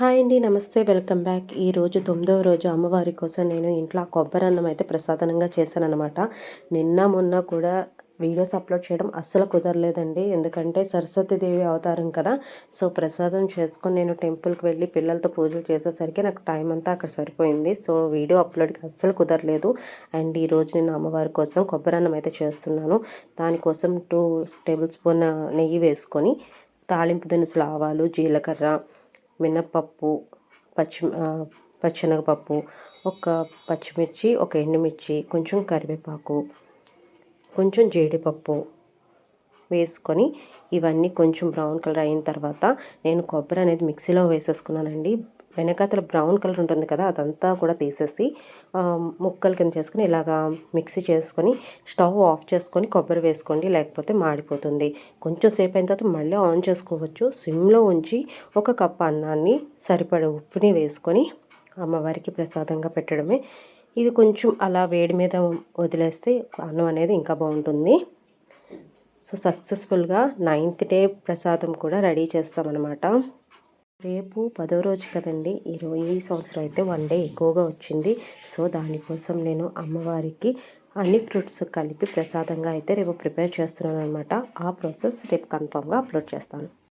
Hi అండి నమస్తే. Welcome back. ఈరోజు తొమ్మిదవ రోజు అమ్మవారి కోసం నేను ఇంట్లో కొబ్బరి అన్నం అయితే ప్రసాదనంగా చేశానన్నమాట. నిన్న మొన్న కూడా వీడియోస్ అప్లోడ్ చేయడం అస్సలు కుదరలేదండి. ఎందుకంటే సరస్వతీదేవి అవతారం కదా. సో ప్రసాదం చేసుకొని నేను టెంపుల్కి వెళ్ళి పిల్లలతో పూజలు చేసేసరికి నాకు టైం అంతా అక్కడ సరిపోయింది. సో వీడియో అప్లోడ్కి అస్సలు కుదరలేదు. అండ్ ఈరోజు నేను అమ్మవారి కోసం కొబ్బరి అన్నం అయితే చేస్తున్నాను. దానికోసం టూ టేబుల్ స్పూన్ నెయ్యి వేసుకొని తాలింపు దినుసులు ఆవాలు జీలకర్ర మినప్పప్పు పచ్చి పచ్చెనగపప్పు ఒక పచ్చిమిర్చి ఒక ఎండుమిర్చి కొంచెం కరివేపాకు కొంచెం జీడిపప్పు వేసుకొని ఇవన్నీ కొంచెం బ్రౌన్ కలర్ అయిన తర్వాత నేను కొబ్బరి అనేది మిక్సీలో వేసేసుకున్నానండి. వెనకాతల బ్రౌన్ కలర్ ఉంటుంది కదా అదంతా కూడా తీసేసి ముక్కలు కింద చేసుకొని ఇలాగా మిక్సీ చేసుకొని స్టవ్ ఆఫ్ చేసుకొని కొబ్బరి వేసుకోండి లేకపోతే మాడిపోతుంది. కొంచెం సేపు అయిన తర్వాత మళ్ళీ ఆన్ చేసుకోవచ్చు. సిమ్లో ఉంచి ఒక కప్ అన్నాన్ని సరిపడ ఉప్పుని వేసుకొని అమ్మవారికి ప్రసాదంగా పెట్టడమే. ఇది కొంచెం అలా వేడి మీద వదిలేస్తే అన్నం అనేది ఇంకా బాగుంటుంది. సో సక్సెస్ఫుల్గా నైన్త్ డే ప్రసాదం కూడా రెడీ చేస్తామన్నమాట. రేపు పదో రోజు కదండి. ఈరోజు ఈ సంవత్సరం అయితే వన్ డే ఎక్కువగా వచ్చింది. సో దానికోసం నేను అమ్మవారికి అన్ని ఫ్రూట్స్ కలిపి ప్రసాదంగా అయితే రేపు ప్రిపేర్ చేస్తున్నాను అనమాట ఆ ప్రాసెస్ రేపు కన్ఫామ్గా అప్లోడ్ చేస్తాను.